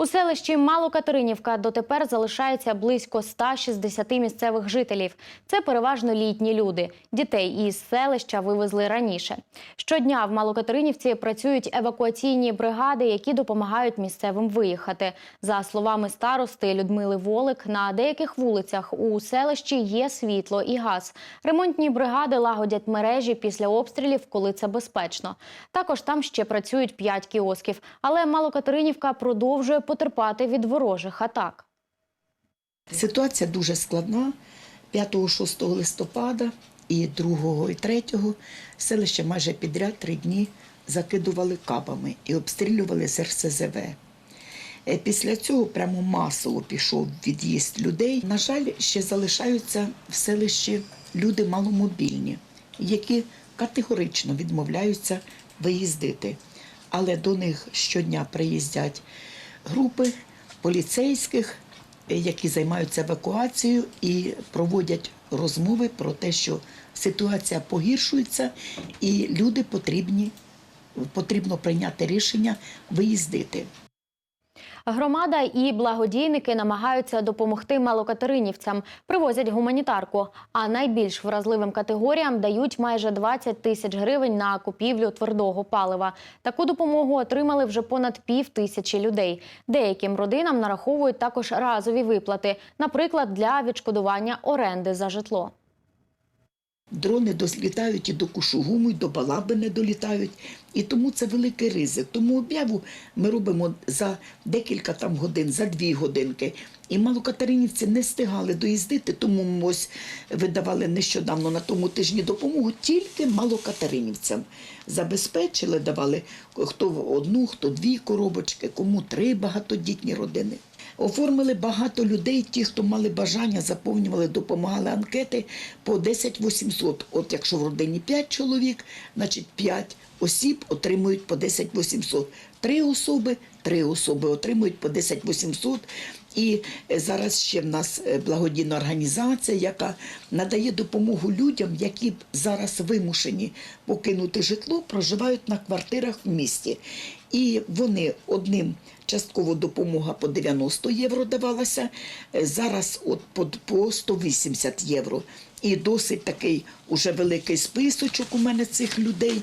У селищі Малокатеринівка дотепер залишається близько 160 місцевих жителів. Це переважно літні люди. Дітей із селища вивезли раніше. Щодня в Малокатеринівці працюють евакуаційні бригади, які допомагають місцевим виїхати. За словами старости Людмили Волик, на деяких вулицях у селищі є світло і газ. Ремонтні бригади лагодять мережі після обстрілів, коли це безпечно. Також там ще працюють п'ять кіосків. Але Малокатеринівка продовжує потерпати від ворожих атак. Ситуація дуже складна. 5-6 листопада і 2 і 3 селище майже підряд три дні закидували кабами і обстрілювали з РСЗВ. Е, Після цього прямо масово пішов від'їзд людей. На жаль, ще залишаються в селищі люди маломобільні, які категорично відмовляються виїздити. Але до них щодня приїздять групи поліцейських, які займаються евакуацією і проводять розмови про те, що ситуація погіршується, і люди потрібні, потрібно прийняти рішення виїздити. Громада і благодійники намагаються допомогти малокатеринівцям, привозять гуманітарку. А найбільш вразливим категоріям дають майже 20 тисяч гривень на купівлю твердого палива. Таку допомогу отримали вже понад пів тисячі людей. Деяким родинам нараховують також разові виплати, наприклад, для відшкодування оренди за житло. Дрони долітають і до Кушугуму, і до Балаби не долітають. І тому це великий ризик. Тому об'яву ми робимо за декілька там годин, за дві годинки. І малокатеринівці не встигали доїздити, тому ми ось видавали нещодавно на тому тижні допомогу тільки малокатеринівцям. Забезпечили, давали хто одну, хто дві коробочки, кому три багатодітні родини. Оформили багато людей, ті, хто мали бажання, заповнювали, допомагали анкети по 10 800. От якщо в родині 5 чоловік, значить 5 осіб отримують по 10 800. Три особи, три особи отримують по 10 800. І е, зараз ще в нас е, благодійна організація, яка надає допомогу людям, які зараз вимушені покинути житло, проживають на квартирах в місті. І вони одним частково допомога по 90 євро давалася, е, зараз от по, по 180 євро. І досить такий уже великий списочок у мене цих людей.